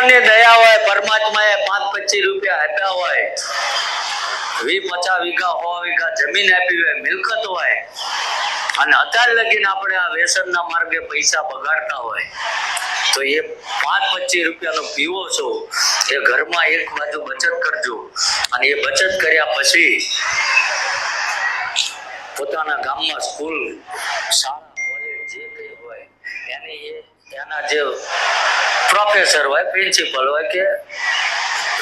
ભગવાનની દયા હોય, પરમાત્માએ પાંચ પચીસ રૂપિયા આપ્યા હોય વી પચાસ વીઘા, સો વીઘા જમીન આપી હોય, મિલકત હોય, અને અત્યાર લગીને આપણે આ વ્યસનના માર્ગે પૈસા બગાડતા હોય, તો એ પાંચ પચીસ રૂપિયાનો પીવો છો, એ ઘરમાં એક બાજુ બચત કરજો, અને એ બચત કર્યા પછી પોતાના ગામમાં સ્કૂલ, શાળા, કોલેજ જે કંઈ હોય, એની એના જે પ્રોફેસર હોય, પ્રિન્સિપલ હોય કે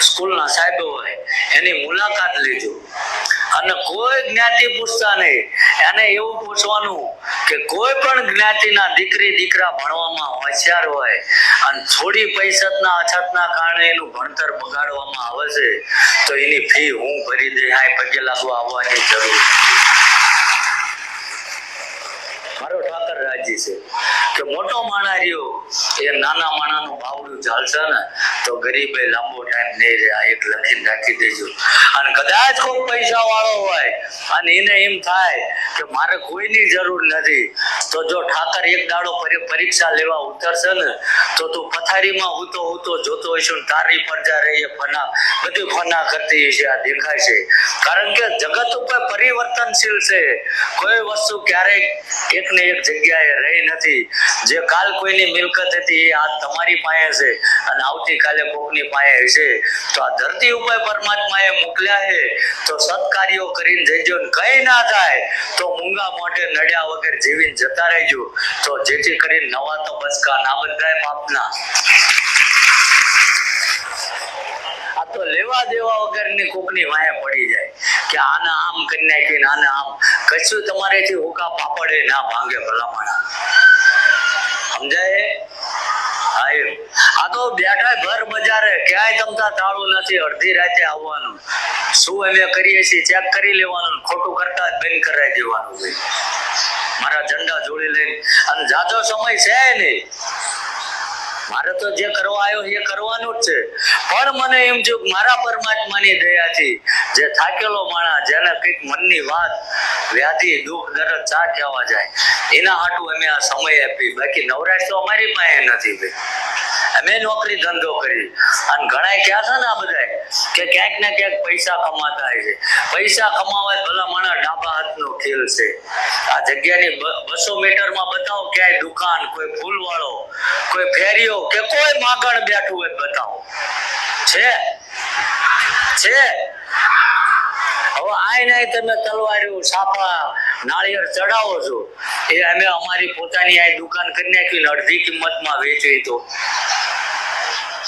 સ્કૂલના સાહેબો હોય, એની મુલાકાત લીધું. અને કોઈ જ્ઞાતિ પૂછતા નહીં. એને એવું પૂછવાનું કે કોઈ પણ જ્ઞાતિના દીકરી, દીકરા ભણવામાં હોશિયાર હોય અને થોડી પૈસાના અછતના કારણે એનું ભણતર બગાડવામાં આવે છે, તો એની ફી હું ભરી દે આ પગે લાગવા આવવાની જરૂર. મારો ઠાકર રાજી છે. કે મોટો માણા રહ્યો. એ નાના માણાનું બાવડું ચાલશે ને, તો ગરીબે લાંબો ટાઈમ નહીં રહે આ એક લખીને રાખી દેજો. અને કદાચ કોઈ પૈસા વાળો હોય, અને એને એમ થાય કે મારે કોઈની જરૂર નથી. તો જો ઠાકર એક દાડો પરી- પરીક્ષા લેવા ઉતરશે ને, તો તું પથારીમાં ઉતો ઉતો જોતો હશે ને તારી પ્રજા રહી ફના. બધી ફના કરતી હશે આ દેખાય છે. કારણ કે જગત ઉપર પરિવર્તનશીલ છે. કોઈ વસ્તુ ક્યારેક એક ને એક જગ્યાએ રહી નથી. જે કાલ કોઈની મિલકત હતી એ આ તમારી પાસે છે અને આવતીકાલે કોકની પાસે હશે. તો આ ધરતી ઉપર પરમાત્માએ મોકલ્યા છે, તો સત્કાર્યો કરીને જજો કઈ ના થાય, તો મૂંગા મોઢે નડ્યા વગર જીવીને જતા રહેજો. તો જેથી કરીને નવા તો બસકા ના બંધાય બાપના તો લેવા દેવા વગરની કોકની વાહે પડી જાય, કે આને આમ કરી નાખીને આને આમ. કશું તમારેથી હુકા પાપડે ના ભાંગે ભલામણા. સમજાય? હા તો બેઠા ઘર બજારે. ક્યાંય તમતા તાળું નથી. અડધી રાતે આવવાનું. શું અમે કરીએ છીએ? ચેક કરી લેવાનું. ખોટું કરતા બંધ કરાવી દેવાનું મારા ઝંડા જોડી લઈને. અને જાજો સમય છે નહીં. મારે તો જે કરવા આવ્યો એ કરવાનું જ છે. પણ મને એમ જો મારા પરમાત્માની દયાથી જે થાકેલો માણસ, જેને કંઈક મનની વાત, વ્યાધિ, દુઃખ, દરદ ચા કહેવા જાય. એના હાટું અમે આ સમય આપી બાકી નવરાશ તો અમારી પાસે નથી ભાઈ. અમે નોકરી ધંધો કરી. અને ઘણા ક્યાં છે ને આ બધા કે ક્યાંક ને ક્યાંક પૈસા કમાતા છે. પૈસા કમાવા ભલા માણસ ડાબા હાથનો ખેલ છે. આ જગ્યાની બસો મીટરમાં બતાવો ક્યાંય દુકાન, કોઈ ફૂલવાળો, કોઈ ફેરીઓ કે કોઈ માગણ બેઠું હોય બતાવો. છે? છે? હવે આય નાય તમે તલવાર્યું સાપા નાળિયેર ચડાવો છો. એ અમે અમારી પોતાની આ દુકાન કરી નાખી અડધી કિંમતમાં વેચવી તો.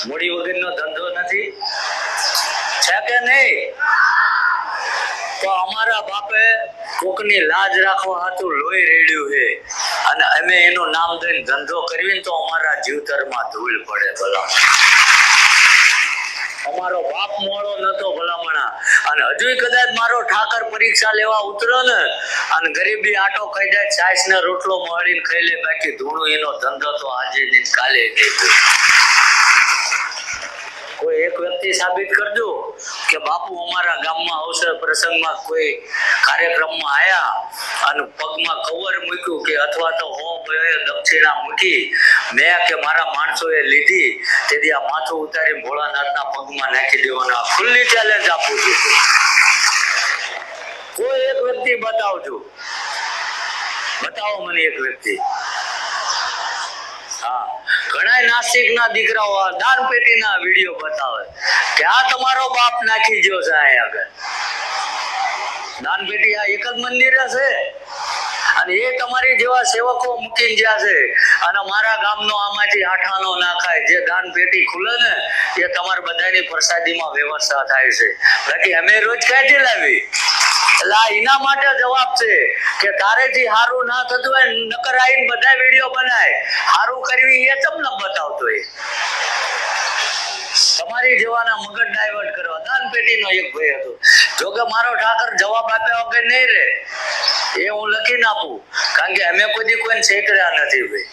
મૂડી વગરનો ધંધો નથી? છે કે નહીં? તો અમારા બાપે કોકની લાજ રાખવા હતું લોહી રેડ્યું છે. અને અમે એનું નામ દઈને ધંધો કરવી તો અમારા જીવતરમાં ધૂળ પડે ભલા અમારો બાપ મોડો નતો ભલામણા. અને હજુય કદાચ મારો ઠાકર પરીક્ષા લેવા ઉતરો ને, અને ગરીબી આટો ખાઈ જાય છાસ ને રોટલો મળીને ખાઈ લે, બાકી ધૂણું એનો ધંધો તો આજે કાલે નહીં એક વ્યક્તિ સાબિત કરજો કે બાપુ અમારા ગામમાં અવસર પ્રસંગમાં કોઈ કાર્યક્રમમાં આયા અને પગમાં કવર મૂક્યું કે અથવા તો હો ભાઈ દક્ષિણા મૂકી મેં કે મારા માણસોએ લીધી, તેથી આ માથું ઉતારી ભોળાનાથના પગમાં નાખી દેવાનો આ ખુલ્લી ચેલેન્જ આપું છું. કોઈ એક વ્યક્તિ બતાવજો. બતાવો મને એક વ્યક્તિ. હા. ઘણા નાસિક ના દીકરાઓ દાનપેટીના દાન પેટીના વીડિયો બતાવે. કે આ તમારો બાપ નાખી ગયો છે અહીં આગળ. દાન પેટી આ એક જ મંદિર છે. અને એ તમારી જેવા સેવકો મૂકીને જ્યાં છે. અને મારા ગામનો આમાંથી આઠાનો નાખાય. જે દાન પેટી ખુલે ને, એ તમારા બધાની પ્રસાદીમાં વ્યવસ્થા થાય છે. બાકી અમે રોજ ક્યાંથી લાવી? એટલે એના માટે જવાબ છે કે તારેથી હારું ના થતું હોય નકર આવીને બધા વીડિયો બનાય. હારું કરવી એ તમને બતાવતો એ? તમારી જેવાના મગજ ડાયવર્ટ કરવા દાન પેટીનો એક ભાઈ હતો. જો કે મારો ઠાકર જવાબ આપ્યા વગર નહીં રે એ હું લખી નાખું. કારણ કે અમે કોઈ કોઈને છેતર્યા નથી ભાઈ.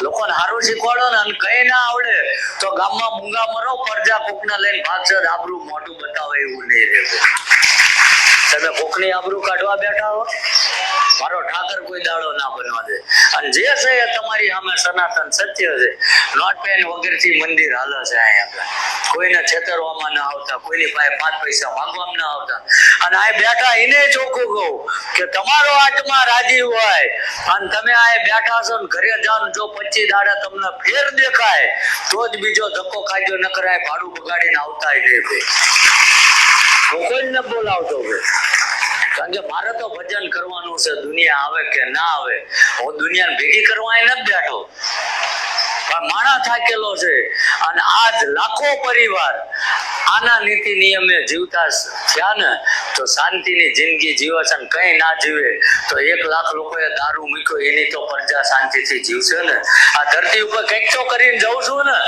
લોકોને હારું શીખવાડો ને અને કઈ ના આવડે તો ગામમાં મૂંગા મરો, પરજા કોકના લઈને ભાગસર આબરું મોટું બતાવે એવું નહીં રે ભાઈ. તમે કોકની આબરૂ કાઢવા બેઠા હો? મારો ઠાકર કોઈ દાડો ના બનવા દે. અને જે છે એ તમારી સામે સનાતન સત્ય છે. નોટ પેન વગરથી મંદિર હાલે છે અહીંયા કોઈને છેતરવામાં ના આવતા, કોઈની પાસે પાંચ પૈસા માંગવામાં ના આવતા. અને આ બેઠા એને ચોખ્ખું કહું કે તમારો આત્મા રાજી હોય. અને તમે આ બેઠા છો ને ઘરે જાઓ જો પચીસ દાડા તમને ફેર દેખાય, તો જ બીજો ધક્કો ખાજો ન કરાય ભાડું બગાડીને આવતા નહીં હું કોઈ ન બોલાવતો ભાઈ કારણ કે મારે તો ભજન કરવાનું છે, દુનિયા આવે કે ના આવે? હું દુનિયાને ભેગી કરવા નથી બેઠો. માણા થાકેલો છે. અને આજ લાખો પરિવાર આના નીતિ નિયમે જીવતા થયા ને, તો શાંતિની જિંદગી જીવે છે ને કઈ ના જીવે, તો એક લાખ લોકોએ દારૂ મૂક્યો, એની તો પ્રજા શાંતિથી જીવશે ને. આ ધરતી ઉપર કંઈક તો કરીને જઉં છું ને.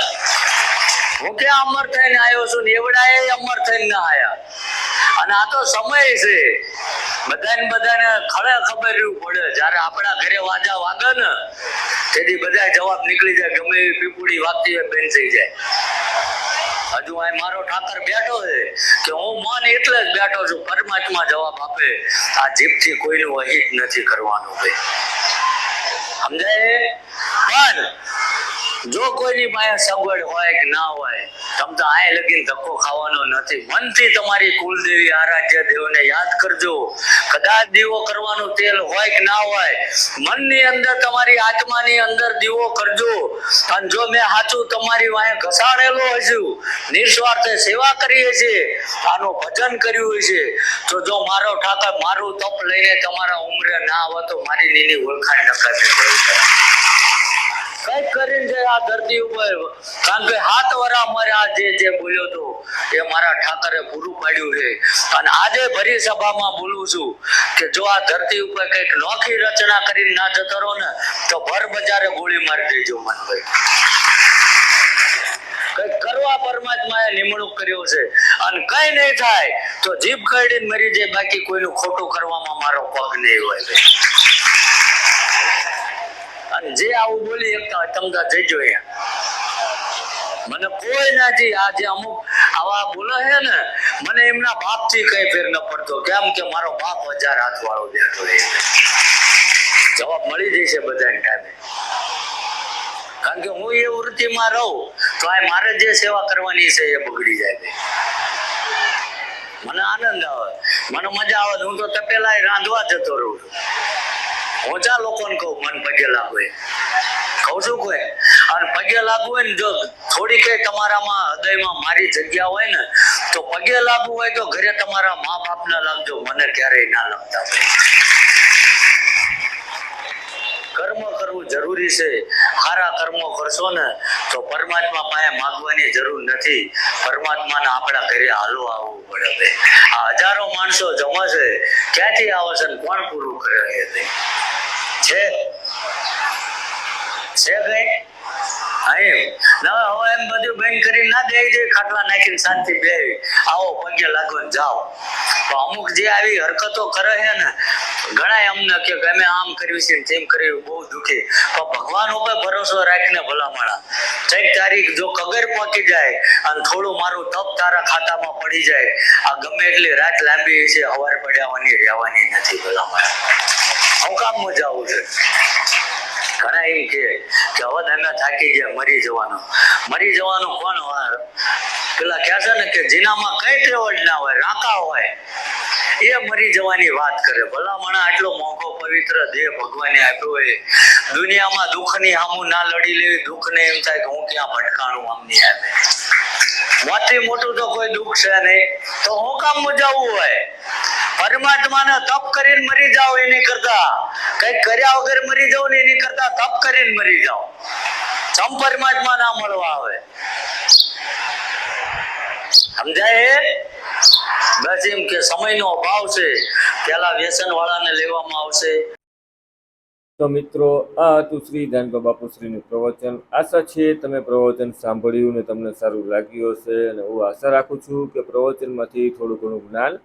હું ક્યાં અમર થઈને આવ્યો છું ને? એવડા એ અમર થઈને ના આયા અને આ તો સમય છે. બધાને બધાને ખરે ખબર રહેવું પડે. જયારે આપણા ઘરે વાજા વાગે ને, તેથી બધા જવાબ નીકળી જાય ગમે એવી પીપુડી વાગતી હોય બેન થઈ જાય. હજુ આ મારો ઠાકર બેઠો છે કે હું મન એટલે જ બેઠો છું. પરમાત્મા જવાબ આપે. આ જીભથી કોઈનું અહિત નથી કરવાનું ભાઈ. સમજાય? પણ જો કોઈની પાસે સગવડ હોય કે ના હોય, તમ તો આય લગીન ધક્કો ખાવાનો નથી. મનથી તમારી કુલદેવી આરાધ્ય દેવને યાદ કરજો. કદાચ દીવો કરવાનું તેલ હોય કે ના હોય, મનની અંદર તમારી આત્માની અંદર દીવો કરજો. અને જો મેં સાચું તમારી વાંહે ઘસાડેલો હજુ, નિસ્વાર્થે સેવા કરીએ છીએ આનું ભજન કર્યું છે તો જો મારો ઠાકર મારું તપ લઈને તમારા ઉમરે ના આવે તો મારી નીની ઓળખાણ ન કરવી કંઈક કરીને જે આ ધરતી ઉપર કારણ કે હાથ વરા મારે જે જે બોલ્યો તો એ મારા ઠાકરે પૂરું પાડ્યું છે. અને આજે ભરી સભામાં બોલું છું કે જો આ ધરતી ઉપર કંઈક નોખી રચના કરીને ના જતો રહો ને, તો ભર બજારે ગોળી મારી દેજો મનભાઈ. કંઈક કરવા પરમાત્માએ નિમણૂક કર્યો છે. અને કઈ નહીં થાય, તો જીભ કરડીને મરી જાય, બાકી કોઈનું ખોટું કરવામાં મારો પગ નહીં હોય. અને જે આવું બોલી એકતા તમતા જજો અહીંયા મને કોઈ નથી આ જે અમુક આવા બોલે છે ને, મને એમના બાપથી કઈ ફેર ન પડતો. કેમ કે મારો બાપ હજાર હાથ વાળો બેઠો છે જવાબ મળી જશે બધાને ટાઈમે. કારણ કે હું એ વૃત્તિમાં રહું, તો આ મારે જે સેવા કરવાની છે એ બગડી જાય. મને આનંદ આવે. મને મજા આવે. હું તો તપેલા રાંધવા જતો રહું છું. ઓછા લોકોને કહું, મન પગે લાગુ કહું છું કોઈ. અને પગે લાગુ હોય ને જો થોડી કઈ તમારામાં હૃદયમાં મારી જગ્યા હોય ને, તો પગે લાગુ હોય તો ઘરે તમારા મા બાપને લાગજો, મને ક્યારેય ના લાગતા કર્મ કરવું જરૂરી છે. સારા કર્મો કરશો ને, તો પરમાત્મા પાસે માગવાની જરૂર નથી. પરમાત્માને આપણા ઘરે હાલો આવવું પડે આ હજારો માણસો જમા છે. ક્યાંથી આવે છે કોણ પૂરું કરે છે? છે? છે કઈ અહીં ના, હવે એમ બધું બંધ કરી ના દે છે ખાટલા નાખીને શાંતિ બે આવો, પગે લાગો જાઓ. તો અમુક જે આવી હરકતો કરે છે ને ઘણા અમને કે અમે આમ કર્યું છે તેમ કર્યું, બહુ દુખી. પણ ભગવાન ઉપર ભરોસો રાખીને ભલામણા. કંઈક તારીખ જો કગર પહોંચી જાય, અને થોડું મારું તપ તારા ખાતામાં પડી જાય, આ ગમે એટલી રાત લાંબી છે, હવાર પડ્યાવાની રહેવાની નથી ભલામણા. હું કામ મજા આવું છે? ઘણા એમ છે કે હવે તમે થાકી ગયા, મરી જવાનું. મરી જવાનું કોણ હોય? પેલા કહે છે ને કે જીનામાં કઈ ટ્રેવલ ના હોય, રાકા હોય. એ મરી જવાની વાત કરે. ભલા આટલો મોંઘો પવિત્ર દેહ ભગવાને આપ્યો હોય. દુનિયામાં દુઃખની સામું ના લડી લેવી, દુઃખને એમ થાય કે હું ક્યાં ભટકાણું આમ નહીં આવે. મોટી મોટું તો કોઈ દુઃખ છે નહીં. તો હું કામ મજાવું હોય? પરમાત્માને તપ કરીને મરી જાઓ એની કરતા. કઈ કર્યા વગર મરી જાઓ ને એની કરતા તપ કરીને મરી જાઓ. સમ પરમાત્મા ના મળવા આવે. સમજાય? બસ એમ કે સમયનો અભાવ છે. પેલા વ્યસન વાળાને લેવામાં આવશે. તો મિત્રો, આ હતું શ્રી દાનબા બાપુશ્રીનું પ્રવચન. આશા છે તમે પ્રવચન સાંભળ્યું ને તમને સારું લાગ્યું હશે અને હું આશા રાખું છું કે પ્રવચનમાંથી થોડું ઘણું જ્ઞાન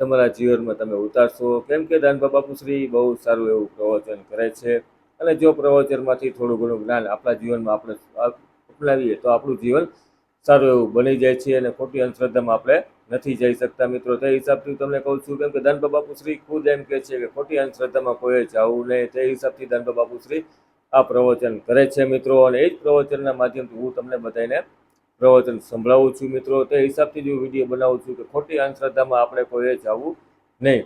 તમારા જીવનમાં તમે ઉતારશો. કેમ કે દાનભા બાપુશ્રી બહુ સારું એવું પ્રવચન કરે છે. અને જો પ્રવચનમાંથી થોડું ઘણું જ્ઞાન આપણા જીવનમાં આપણે અપનાવીએ તો આપણું જીવન સારું એવું બની જાય છે અને ખોટી અંધશ્રદ્ધામાં આપણે નથી જઈ શકતા મિત્રો. તે હિસાબથી તમને કહું છું કેમ કે દાનભા બાપુશ્રી ખુદ એમ કહે છે કે ખોટી અંધશ્રદ્ધામાં કોઈએ જવું નહીં. તે હિસાબથી દાનભા બાપુશ્રી આ પ્રવચન કરે છે મિત્રો. અને એ જ પ્રવચનના માધ્યમથી હું તમને બધાને પ્રવચન સંભળાવું છું મિત્રો. તે હિસાબથી જ હું વીડિયો બનાવું છું કે ખોટી અંધશ્રદ્ધામાં આપણે કોઈએ જવું નહીં.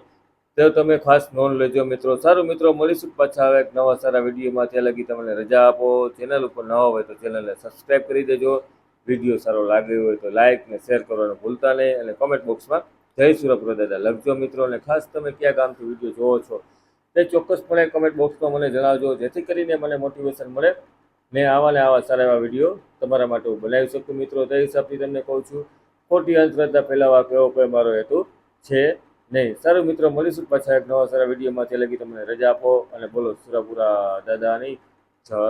તો તમે ખાસ નોંધ લેજો મિત્રો. સારું મિત્રો, મળીશું પાછા આવે એક નવા સારા વિડીયોમાં ત્યાં લગી તમને રજા આપો. ચેનલ ઉપર ન હોય તો ચેનલને સબસ્ક્રાઈબ કરી દેજો. વીડિયો સારો લાગ્યો હોય તો લાઇક ને શેર કરવાનું ભૂલતા નહીં અને કોમેન્ટ બોક્સમાં જય સુરપ્રો દાદા લખજો મિત્રો. અને ખાસ તમે કયા ગામથી વીડિયો જોવો છો તે ચોક્કસપણે કમેન્ટ બોક્સમાં મને જણાવજો. જેથી કરીને મને મોટિવેશન મળે ને આવા ને આવા સારા એવા વીડિયો તમારા માટે હું બનાવી શકું મિત્રો? તે હિસાબથી તમને કહું છું, ખોટી અંધશ્રદ્ધા ફેલાવવા કેવો કોઈ મારો હેતુ છે નહીં. સારું મિત્રો, મળીશું પાછા એક નવા સારા વિડીયોમાં તે લગી તમને રજા આપો અને બોલો, સુરાપુરા દાદાની જય